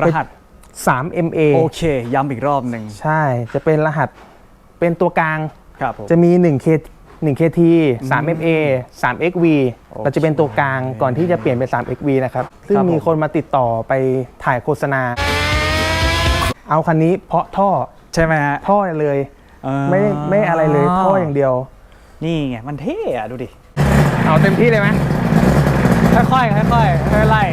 รหัส 3 MA โอเค ย้ำอีกรอบหนึ่งใช่ จะเป็นรหัสเป็นตัวกลาง ครับผม จะมี 1K 1KT 3 MA 3 XV โอเคเราจะเป็นตัวกลางก่อนที่จะเปลี่ยนเป็น3 XV นะครับ ซึ่งครับผมมีคนมาติดต่อไปถ่ายโฆษณา เอาคันนี้เพราะท่อใช่ไหมฮะท่อเลยเอ่อไม่ไม่อะไรเลยท่ออย่างเดียว นี่ไง มันเท่อะดูดิ เอาเต็มที่เลยไหมค่อยๆค่อยๆค่อยๆไล่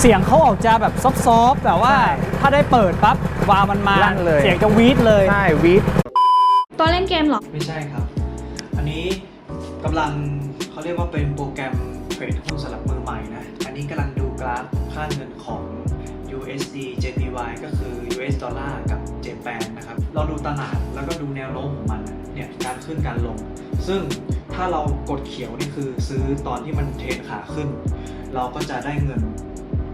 เสียงเขา ออกจะแบบซอฟๆแต่ว่าถ้าได้เปิดปั๊บวาวมันมาลั่นเลย เสียงจะวีดเลยใช่วีดตัวเล่นเกมเหรอ ไม่ใช่ครับ อันนี้กำลังเขาเรียกว่าเป็นโปรแกรมเทรดหุ้นสำหรับมือใหม่นะ อันนี้กำลังดูกราฟค่าเงินของ USD JPY ก็คือ US ดอลลาร์กับ JPY นะครับ เราดูตลาดแล้วก็ดูแนวโน้มของมันเนี่ยการขึ้นการลง ซึ่งถ้าเรากดเขียวนี่คือซื้อตอนที่มันเทรนขาขึ้น เราก็จะได้เงิน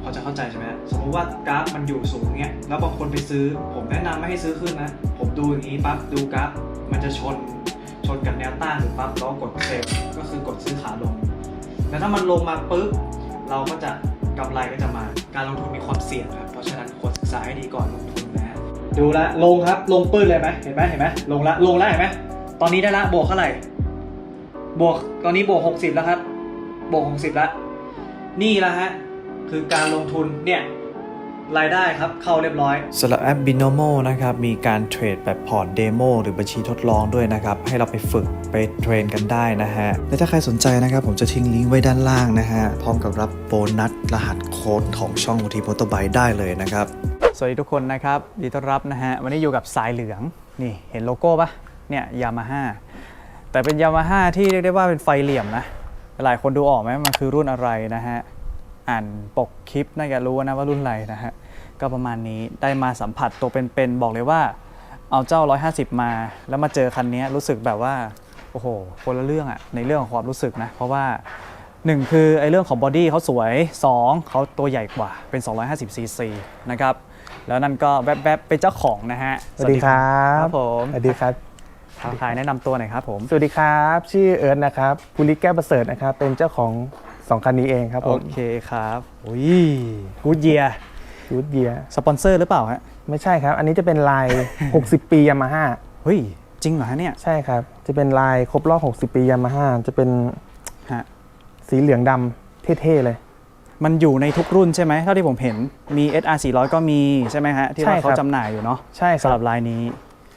อจะเข้าใจใช่ไหมสมมติว่ากราฟมันอยู่สูงเนี้ยแล้วบางคนไปซื้อ ผมแนะนำไม่ให้ซื้อขึ้นนะ ผมดูอย่างนี้ปั๊บดูกราฟมันจะชนชนกับแนวต้านหรือปั๊บแล้วกดเซลก็คือกดซื้อขาลงแล้วถ้ามันลงมาปุ๊บเราก็จะกำไรก็จะมาการลงทุนมีความเสี่ยงครับเพราะฉะนั้นควรศึกษาให้ดีก่อนลงทุนนะดูละลงครับลงปื้นเลยไหมเห็นไหมเห็นไหมลงละลงละเห็นไหมตอนนี้ได้ละบวกเท่าไหร่บวกตอนนี้บวก 60 แล้วครับบวก 60 แล้วนี่ละฮะ คือการลงทุนเนี่ยรายได้ครับ เข้าเรียบร้อยสำหรับแอป Binomo นะครับ มีการเทรดแบบพอร์ตเดโมหรือบัญชีทดลองด้วยนะครับ ให้เราไปฝึกไปเทรนกันได้นะฮะ และถ้าใครสนใจนะครับ ผมจะทิ้งลิงก์ไว้ด้านล่างนะฮะ พร้อมกับรับโบนัสรหัสโค้ดของช่องมูทีโ o โตไบได้เลยนะครับ สวัสดีทุกคนนะครับยินดีต้อนรับนะฮะ วันนี้อยู่กับสายเหลือง นี่เห็นโลโก้ปะเนี่ยยามาฮ่าแต่เป็นยามาฮ่าที่เรียกได้ว่าเป็นไฟเหลี่ยมนะหลายคนดูออกไหมมันคือรุ่นอะไรนะฮะ อ่านปกคลิปน่าจะรู้นะว่ารุ่นอะไรนะฮะก็ประมาณนี้ได้มาสัมผัสตัวเป็นๆบอกเลยว่า เอาเจ้า 150 มา แล้วมาเจอคันนี้รู้สึกแบบว่าโอ้โหคนละเรื่องอะในเรื่องของความรู้สึกนะ เพราะว่า 1 คือไอ้เรื่องของบอดี้เขาสวย 2 เขาตัวใหญ่กว่าเป็น 250 ซีซีนะครับแล้วนั่นก็แวบๆเป็นเจ้าของนะฮะสวัสดีครับครับผมสวัสดีครับทักทายแนะนำตัวหน่อยครับผม สวัสดีครับ ชื่อเอิร์ธนะครับภูริแก้วประเสริฐนะครับ เป็นเจ้าของ สองคันนี้เองครับผโอมเคครับอุ้ยกูดเยียยูดเยียสปอนเซอร์หรือเปล่าฮะไม่ใช่ครับ อันนี้จะเป็นลาย 60 ปียามาฮ่าเฮ้ยจริงเหรอฮะเนี่ยใช่ครับ จะเป็นลายครบรอบ 60 ปียามาฮ่าจะเป็นฮะสีเหลืองดำเท่ๆเลย มันอยู่ในทุกรุ่นใช่ไหมเท่าที่ผมเห็นมี SR 400 ก็มีใช่ไหมฮะที่ใช่ว่าครับ เขาจำหน่ายอยู่เนาะใช่คสำหรัรับ บลายนี้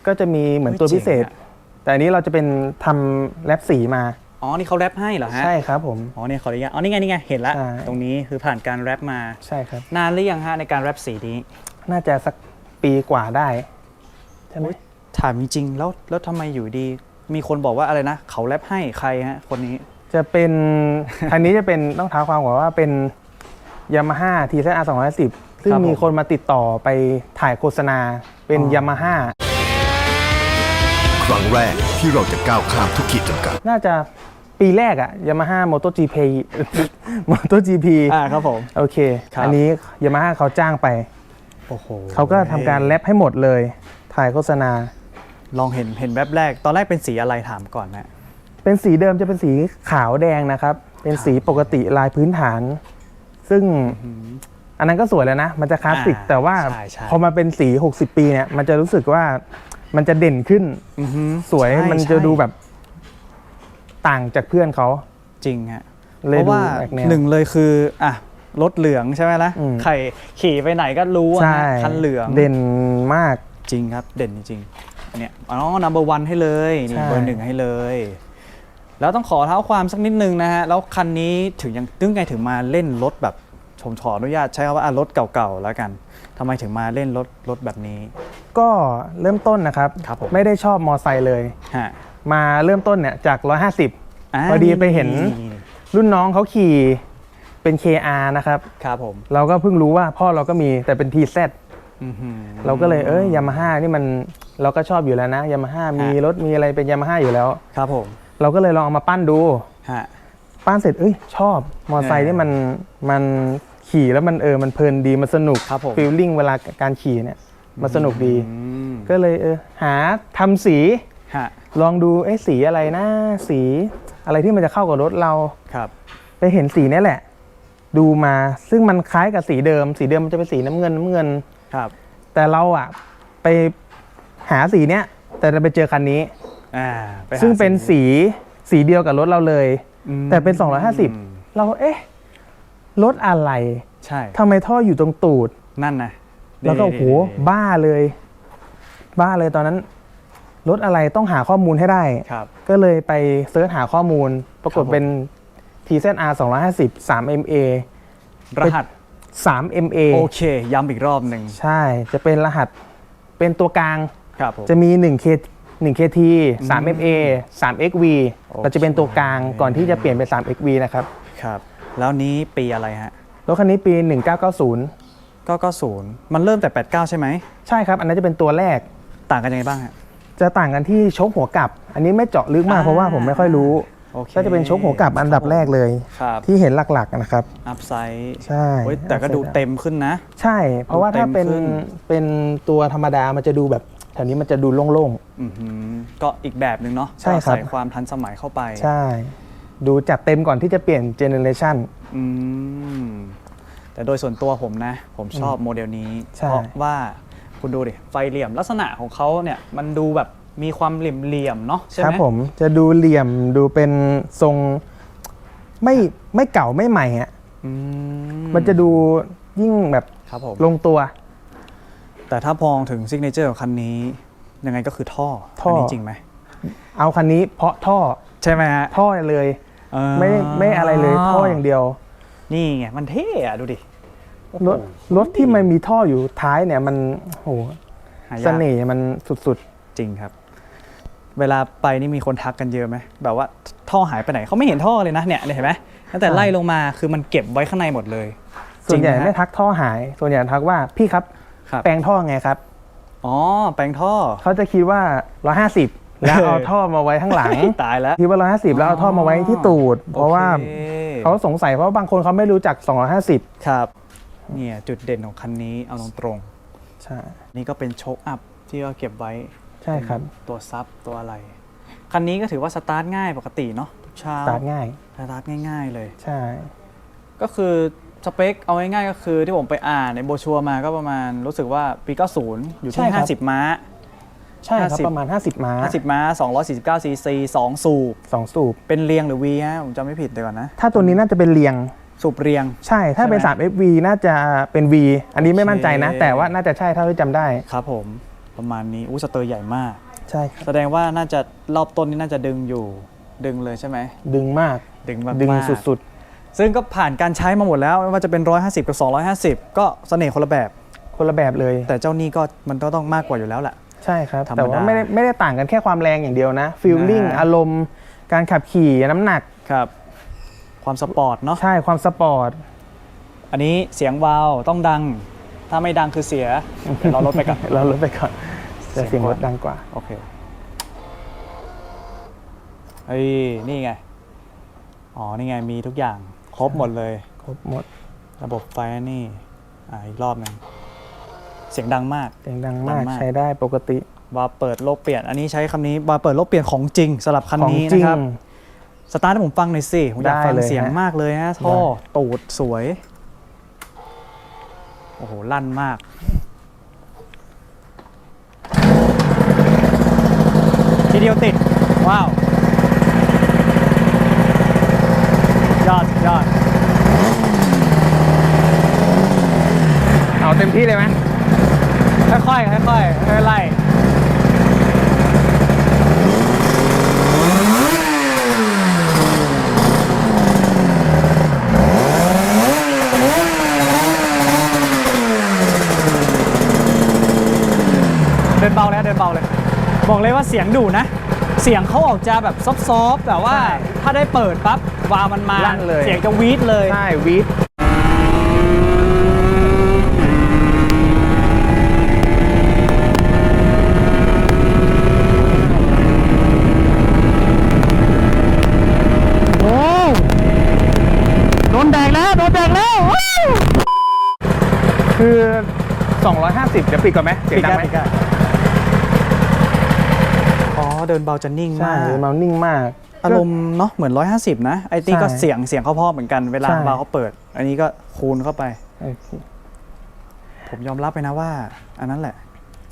ก็จะมีเหมือนตัวเฮ้ยพิเศษเจ๋งอะ แต่อันนี้เราจะเป็นทำแรปสีมา อ๋อ นี่เขาแรปให้เหรอฮะ ใช่ครับผม อ๋อเนี่ยขออนุญาตอ๋อนี่ไงนี่ไงเห็นแล้วใช่ ตรงนี้คือผ่านการแรปมา ใช่ครับ นานหรือยังฮะในการแรปสีนี้น่าจะสักปีกว่าได้ใช่ไหมถามจริงๆแล้วแล้วทำไมอยู่ดี มีคนบอกว่าอะไรนะ เขาแรปให้ใครฮะคนนี้ จะเป็นคันนี้จะเป็นต้องท้าความก่อนว่าเป็นยามาฮ่าทีเซอาร์สองร้อยสิบซึ่งครับผมมีคนมาติดต่อไปถ่ายโฆษณาเป็นอ๋อ ยามาฮ่าครั้งแรกที่เราจะก้าวข้ามทุกขีดจำกัด น่าจะ ปีแรกอะยามาฮ่าโมโตจีพีโมโตจีพีอ่าครับผม โอเค ครับ อันนี้ยามาฮ่าเขาจ้างไป โอ้โหเขาก็ทำการแรปให้หมดเลย ถ่ายโฆษณา ลองเห็นเห็นแวบแรก ตอนแรกเป็นสีอะไรถามก่อนนะ เป็นสีเดิมจะเป็นสีขาวแดงนะครับ เป็นสีปกติลายพื้นฐาน ซึ่งอันนั้นก็สวยแล้วนะ มันจะคลาสสิก อ่าแต่ว่าใช่ใช่ พอมาเป็นสี 60 ปีเนี่ย มันจะรู้สึกว่ามันจะเด่นขึ้น อือหือสวย ใช่มันจะใช่ดูแบบ ต่างจากเพื่อนเขา จริงฮะเลเพยราะดูว่าแปลกแนวหนึ่งเลยคืออะรถเหลืองใช่ไหมล่ะอืมใครขี่ไปไหนก็รู้อะใช่ฮะคันเหลืองเด่นมากจริงครับ เด่นจริงๆเนี่ยอ๋อ number one ให้เลยนี่ใช่เบอร์หนึ่งให้เลย แล้วต้องขอเท้าความสักนิดนึงนะฮะ แล้วคันนี้ถึงยังตึ้งไงถึงมาเล่นรถแบบผมขออนุญาตใช้คำว่าอะรถเก่าๆแล้วกันทำไมถึงมาเล่นรถรถแบบนี้ ก็เริ่มต้นนะครับครับผมไม่ได้ชอบมอไซค์เลยฮะ มาเริ่มต้นเนี่ยจาก 150าพอดีไปเห็นรุ่นน้องเขาขี่เป็น KR นะครับ ครับผม เราก็เพิ่งรู้ว่าพ่อเราก็มีแต่เป็น TZ อื้อหือเราก็เลยเอ้ยยามาฮ่านี่มันเราก็ชอบอยู่แล้วนะยามาฮ่ามีรถมีอะไรเป็นยามาฮ่าอยู่แล้ว ครับผม เราก็เลยลองเอามาปั้นดูฮะปั้นเสร็จเอ้ยชอบมอไซค์เออนี่มันมันขขี่แล้วมันเออมันเพลินดีมันสนุกครับผมฟีลลิ่งเวลาการขี่เนี่ยมันสนุกดีอืมก็เลยเออหาทำสีฮะ ลองดูเอ้สีอะไรนะ สีอะไรที่มันจะเข้ากับรถเราครับ ไปเห็นสีเนี้แหละ ดูมาซึ่งมันคล้ายกับสีเดิม สีเดิมมันจะเป็นสีน้ำเงินน้ำเงินครับ แต่เราอะไปหาสีเนี้ยแต่เราไปเจอคันนี้อ่าไปหาซึ่งเป็นสีสีเดียวกับรถเราเลยอืมแต่เป็น 250 เราเอ๊ะรถอะไรใช่ทำไมท่ออยู่ตรงตูดนั่นนะแล้วก็ดีโอ้โหดีดีบ้าเลย บ้าเลยตอนนั้น รถอะไรต้องหาข้อมูลให้ได้ ครับ ก็เลยไปเสิร์ชหาข้อมูล ปรากฏครับผมเป็น TZR 250 3MA รหัส 3MA โอเค ย้ำอีกรอบหนึ่งใช่ จะเป็นรหัสเป็นตัวกลาง ครับผมจะมี 1K 1KT 3MA 3XV โอเคเราจะเป็นตัวกลางก่อนที่จะเปลี่ยนเป็น 3XV นะครับ ครับ แล้วนี้ปีอะไรฮะรถคันนี้ปี 1990ก็ก็ศูนย์มันเริ่มแต่ 89 ใช่ไหม ใช่ครับ อันนั้นจะเป็นตัวแรก ต่างกันยังไงบ้างฮะ จะต่างกันที่ชกหัวกลับ อันนี้ไม่เจาะลึกมากอ่า เพราะว่าผมไม่ค่อยรู้ โอเคก็จะเป็นชกหัวกลับอันดับแรกเลย ครับที่เห็นหลักๆนะครับ อัพไซด์ใช่แต่ก็ดูเต็มขึ้นนะ ใช่ เพราะว่าถ้าเป็นดูเต็มขึ้น เป็นตัวธรรมดามันจะดูแบบแถวนี้มันจะดูโล่ง อือหือก็อีกแบบหนึ่งเนาะใช่ครับ ก็ใส่ความทันสมัยเข้าไป ๆ ใช่ ดูจัดเต็มก่อนที่จะเปลี่ยนเจเนเรชัน อืมแต่โดยส่วนตัวผมนะ ผมชอบโมเดลนี้ ใช่ เพราะว่า คุณดูดิไฟเหลี่ยมลักษณะของเขาเนี่ยมันดูแบบมีความเหลี่ยมๆเนาะใช่คไหรัมบผมจะดูเหลี่ยมดูเป็นทรงไม่ไม่เก่าไม่ใหม่อะอืมันจะดูยิ่งแบบครับผม ลงตัว แต่ถ้ามองถึงซิกเนเจอร์ของคันนี้ ยังไงก็คือท่อท่ออั นนี้จริงไหมเอาคันนี้เพราะท่อใช่ไหมฮะท่อเลย เออไม่ไม่อะไรเลยท่ออย่างเดียว นี่ไงมันเท่อะดูดิ รถรถที่มันมีท่ออยู่ท้ายเนี่ยมันโหหายากเสน่ห์มันสุดจริงครับ เวลาไปนี่มีคนทักกันเยอะไหมแบบว่าท่อหายไปไหนเขาไม่เห็นท่อเลยนะเนี่ยเนี่ยเห็นไหมตั้งแต่ไล่ลงมาคือมันเก็บไว้ข้างในหมดเลยๆ ส่วนใหญ่จริงะฮะไม่ทักท่อหาย ส่วนใหญ่ทักว่าพี่ครับ ครับแปลงท่อไงครับ อ๋อแปลงท่อ เขาจะคิดว่า 150 แล้วเอาท่อมาไว้ข้างหลัง ตายแล้ว คิดว่า 150 แล้วเอาท่อมาไว้ที่ตูด เพราะว่าโอคเขาสงสัยเพราะว่าบางคนเขาไม่รู้จัก 250 ครับ เนี่ยจุดเด่นของคันนี้เอาตรงใช่ ๆนี่ก็เป็นโชคอัพที่เราเก็บไว้ใช่ครับตัวซับตัวอะไร คันนี้ก็ถือว่าสตาร์ทง่ายปกติเนาะทุกเช้าสตาร์ทง่าย สตาร์ทง่าย ๆ เลย ใช่ ก็คือสเปคเอาง่ายๆก็คือที่ผมไปอ่านในโบรชัวร์มาก็ประมาณรู้สึกว่าปี 90 อยู่ใช่ที่ ครับ 50 ม้า ใช่ครับ50 ประมาณ 50 ม้า50 ม้า 249 ซีซี 2 สูบ2สูบ เป็นเรียงหรือวีฮะผมจำไม่ผิดเดี๋ยวก่อนนะ ถ้าตัวนี้น่าจะเป็นเรียง สูบเรียง ใช่ถ้าเป็นใช่ไหม 3FV น่าจะเป็น V อันนี้ไม่มั่นใจนะโอเคแต่ว่าน่าจะใช่เท่าที่จำได้ ครับผมประมาณนี้อู้สเตอร์ใหญ่มาก ใช่ครับแสดงว่าน่าจะรอบต้นนี่น่าจะดึงอยู่ดึงเลยใช่ไหมดึงมากดึงมากดึงๆสุดซึ่งก็ผ่านการใช้มาหมดแล้วไม่ว่าจะเป็น 150 กับ 250 ก็เสน่ห์คนละแบบ ๆ คนละแบบเลย แต่เจ้านี่ก็มันก็ต้องมากกว่าอยู่แล้วแหละ ใช่ครับ ธรรมดาแต่ว่าไม่ได้ไม่ได้ต่างกันแค่ความแรงอย่างเดียวนะฟีลลิ่งนะฮะ อารมณ์การขับขี่น้ำหนัก ครับ ความสปอร์ตเนาะใช่ความสปอร์ตอันนี้เสียงวาวต้องดัง ถ้าไม่ดังคือเสียเดี๋ยวเราลดไปก่อน เราลดไปก่อนแต่เสีเสียยงงกรว่าถดังกว่า โอเคเฮ้ยนี่ไง อ๋อ นี่ไง มีทุกอย่าง ครบหมดเลย ครบหมด ระบบไฟนี่อ่าอีกรอบหนึ่งเสียงดังมาก เสียงดังดัมางกมากใช้ได้ปกติ วาล์วเปิดโลกเปลี่ยน อันนี้ใช้คำนี้วาล์วเปิดโลกเปลี่ยนของจริงสำหรับคันของนี้จรินะงครับ สตาร์ทให้ผมฟังหน่อยสิผมอยากฟังได้เลยเสียงฮะ มากเลยนะท่อได้ตูดสวย โอ้โห ลั่นมาก ทีเดียวติด ว้าว ยอดยอด เอาเต็มที่เลยไหมค่อยๆค่อยๆค่อยๆไล่เดินเบาเลยนะเดินเบาเลย บอกเลยว่าเสียงดุนะ เสียงเขาออกจะแบบซอฟต์ๆแต่ว่าถ้าได้เปิดปั๊บวาวมันมาลั่นเลย เสียงจะวีดเลยใช่วีดโอ้โดนแดกแล้วโดนแดกแล้ว150 เดี๋ยวปิดก่อนไหมเสียงดังไหม อ๋อเดินเบาจะนิ่งใช่มากเมานิ่งมาก อารมณ์เนาะเหมือน 150 นะ ไอ้นี่ก็ใช่เสียงเสียงเขาพ่อเหมือนกันเวลาใช่ เบาเขาเปิด อันนี้ก็คูณเข้าไปโอเคผมยอมรับไปนะว่า อันนั้นแหละ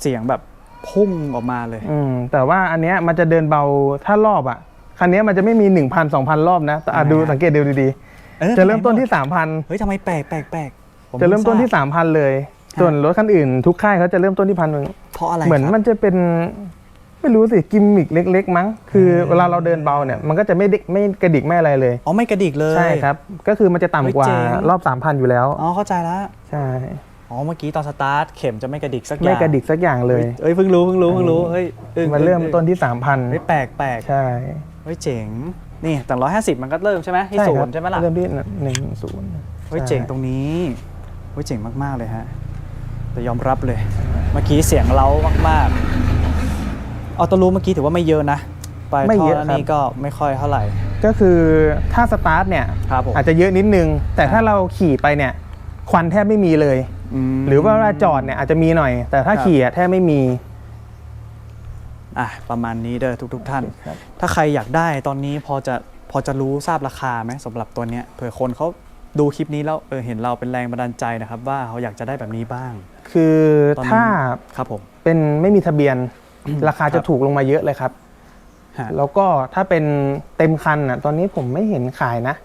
เสียงแบบพุ่งออกมาเลย อืมแต่ว่าอันเนี้ยมันจะเดินเบาถ้ารอบอะ คันเนี้ยมันจะไม่มี 1,000 2,000 รอบนะแต่อะดูสังเกตดูดีเออๆ จะเริ่มต้นที่เฮ้ยทำไมแปลกแปลกแปลกผ3,000จะเริ่มต้นที่ 3,000 เลย ส่วนรถคันอื่น ทุกค่ายเขาจะเริ่มต้นที่พันหนึ่งเพราะอะไรเหมือนครับมันจะเป็น ไม่รู้สิกิมมิกเล็ก ๆ มั้ง คือเวลาเราเดินเบาเนี่ยมันก็จะไม่ดิกไม่กระดิกไม่อะไรเลย อ๋อไม่กระดิกเลย ใช่ครับ ก็คือมันจะต่ำกว่าเฮ้ยเจ๋ง รอบ 3,000 อยู่แล้ว อ๋อเข้าใจแล้ว ใช่ อ๋อเมื่อกี้ตอนสตาร์ทเข็มจะไม่กระดิกสักอย่างไม่กระดิกสักอย่างเลย เอ้ยเพิ่งรู้เพิ่งรู้เพิ่งรู้เฮ้ยอึ้งมันเริ่มต้นที่ เฮ้ย3,000 แปลกแปลกใช่เฮ้ยเจ๋งนี่แต่ร้อยห้าสิบมันก็เริ่มใช่ไหมที่ใช่ศูครับนย์ใช่ไหมล่ะเริ่มที่หนึ่งศูนย์เฮ้ยเจ๋งตรงนี้เฮ้ยเจ๋งมากๆเลยฮะแต่ยอมรับเลย เมื่อกี้เสียงเล้ามากๆ ออโต้รูเมื่อกี้ถือว่าไม่เยอะนะไปไม่ท่อเยอะแล้วครับ นี่ก็ไม่ค่อยเท่าไหร่ ก็คือถ้าสตาร์ทเนี่ยครับผมอาจจะเยอะนิดนึง แต่ถ้าครับเราขี่ไปเนี่ยควันแทบไม่มีเลย ม หรือว่าเวลาจอดเนี่ยอาจจะมีหน่อย แต่ถ้าครับ ขี่อะแทบไม่มี อะประมาณนี้เด้อทุกๆท่าน ครับ ถ้าใครอยากได้ตอนนี้พอจะพอจะรู้ทราบราคาไหมสำหรับตัวเนี้ยเผื่อคนเขาดูคลิปนี้แล้วเออเห็นเราเป็นแรงบันดาลใจนะครับ ว่าเขาอยากจะได้แบบนี้บ้าง คือตอนนี้ ถ้าครับผมเป็นไม่มีทะเบียน ราคาครัจะบถูกลงมาเยอะเลยครับฮะแล้วก็ถ้าเป็นเต็มคันอะ ตอนนี้ผมไม่เห็นขายนะ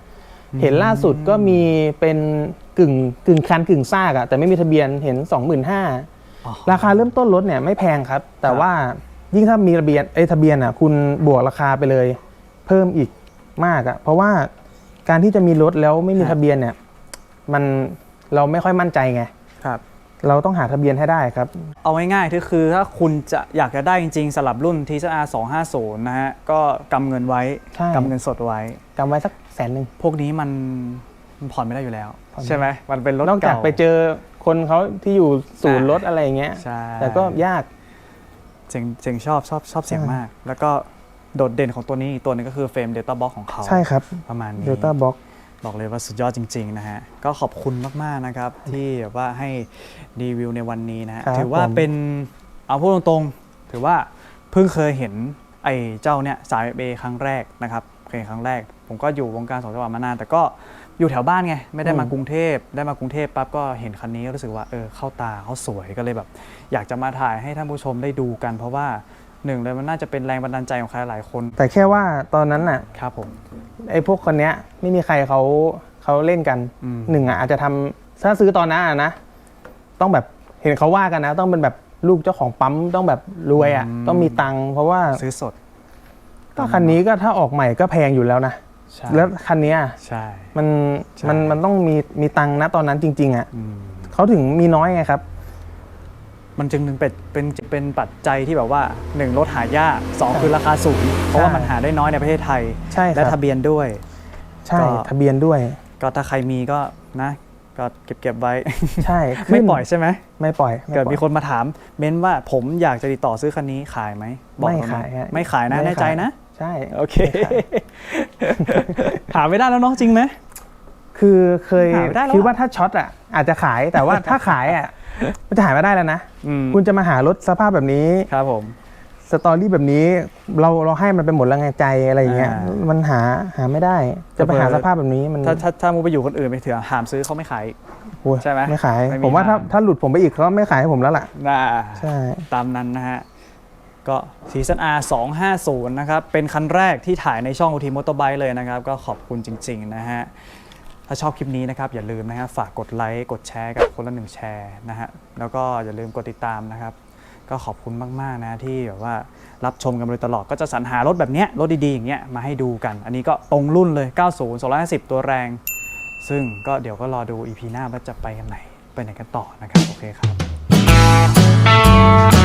เห็นล่าสุดก็มีเป็นกึ่งกึ่งคันกึ่งซากอะแต่ไม่มีทะเบียนเห็น 25,000อ๋อราคาเริ่มต้นรถเนี่ยไม่แพงครับ แต่ครับว่ายิ่งถ้ามีทะเบียนไอ้ยทะเบียนอะ คุณบวกราคาไปเลย เพิ่มอีกมากอะ เพราะว่าการที่จะมีรถแล้วไม่มีทะเบียนเนี่ย มันเราไม่ค่อยมั่นใจไงครับ เราต้องหาทะเบียนให้ได้ครับ เอาง่ายๆที่คือถ้าคุณจะอยากจะได้จริงๆสลับรุ่น t ท r 250 นะฮะ ก็กำเงินไว้ใช่ กำเงินสดไว้กำไว้สักแสนหนึ่ง พวกนี้มันมันผ่อนไม่ได้อยู่แล้ว ผ่อนไม่ได้ใช่ไหมมันเป็นรถนอกจากเไปเจอคนเขาที่อยู่ศูนย์อ่ารรถอะไรอย่างเงี้ย ใช่ แต่ก็ยาก เจ๋งเจ๋งชอบชอบชอบเสียงใช่ มาก แล้วก็โดดเด่นของตัวนี้อีกตัวหนึงก็คือเฟรม Data Box ของเขาใช่ครับประมาณนี้ Delta Box บอกเลยว่าสุดยอดจริง ๆ นะฮะ ก็ขอบคุณมากๆนะครับ ที่แบบว่าให้รีวิวในวันนี้นะฮะครับถือว่าผม เป็นเอาพูดตรงๆ ถือว่าเพิ่งเคยเห็นไอ้เจ้าเนี่ยสายเบครั้งแรกนะครับเคยเห็นครั้งแรก ผมก็อยู่วงการสองจังหวัดมานาน แต่ก็อยู่แถวบ้านไง ไม่ได้มากรุงเทพได้มากรุงเทพปั๊บก็เห็นคันนี้ก็รู้สึกว่าเออเข้าตาเขาสวยก็เลยแบบ อยากจะมาถ่ายให้ท่านผู้ชมได้ดูกัน เพราะว่า หนึ่งเลยมันน่าจะเป็นแรงบันดาลใจของใครหลายคนแต่แค่ว่าตอนนั้นน่ะครับผม ไอ้พวกคนเนี้ยไม่มีใครเขาเขาเล่นกันอืม หนึ่งอะอาจจะทำถ้าซื้อตอนนั้นอะนะต้องแบบเห็นเขาว่ากันนะ ต้องเป็นแบบลูกเจ้าของปั๊มต้องแบบรวยอะอืมต้องมีตังค์เพราะว่าซื้อสดก็คันนี้ก็ถ้าออกใหม่ก็แพงอยู่แล้วนะใช่แล้วคันเนี้ย ใช่ มันใช่ มันมันต้องมีมีตังค์นะตอนนั้นจริง ๆอะอืม เขาถึงมีน้อยไงครับ มันจึงเป็นเป็นเป็นปัจจัยที่แบบว่าหนึ่งรถหายากสองคือราคาสูง เพราะว่ามันหาได้น้อยในประเทศไทย ใช่คและรับทะเบียนด้วย ใช่ก็ทะเบียนด้วย ก็ถ้าใครมีก็นะ ก็เก็บเก็บไว้ ใช่ไม่ขึ้นปล่อยใช่ไหมไม่ปล่อยไเกิดปล่อยมีคนมาถามเม้นว่าผมอยากจะติดต่อซื้อคันนี้ขายไหมบอกไม่เรหน่อขายฮะไม่ขายนะไม่แน่ใจขายนะ ใช่โอเคไม่ขายหาไม่ได้แล้วเนาะจริงไหมคือเคยหาไม่ได้แล้วคิดอะว่าถ้าช็อตอะอาจจะขายแต่ว่าถ้าขายอะ มันจะหายไม่ได้แล้วนะ อืมคุณจะมาหารถสภาพแบบนี้ ครับผม สตอรี่แบบนี้ เราเราให้มันไปหมดแล้วไงใจอะไรอย่างเงี้ย อ่ามันหาหาไม่ได้ จะไปหาสภาพแบบนี้มันถ้าถ้าถ้ามูไปอยู่คนอื่นไปเถื่อหามซื้อเขาไม่ขายโอ้ยใช่ไหมไม่ขาย ไม่มีผมว่าถ้าทาง ถ้าหลุดผมไปอีกเขาไม่ขายให้ผมแล้วล่ะ น่า ใช่ ตามนั้นนะฮะ ก็ซีซัน R 250 นะครับ เป็นคันแรกที่ถ่ายในช่องอุทีมอเตอร์ไบค์เลยนะครับ ก็ขอบคุณจริง ๆ นะฮะ ถ้าชอบคลิปนี้นะครับอย่าลืมนะฮะฝากกดไลค์กดแชร์กับคนละหนึ่งแชร์นะฮะแล้วก็อย่าลืมกดติดตามนะครับ ก็ขอบคุณมาก ๆ นะที่แบบว่ารับชมกันมาโดยตลอดก็จะสรรหารถแบบเนี้ยรถดี ๆ อย่างเงี้ยมาให้ดูกัน อันนี้ก็ตรงรุ่นเลย 90 250 ตัวแรง ซึ่งก็เดี๋ยวก็รอดู EP หน้าว่าจะไปกันไหน ไปไหนกันต่อนะครับ โอเคครับ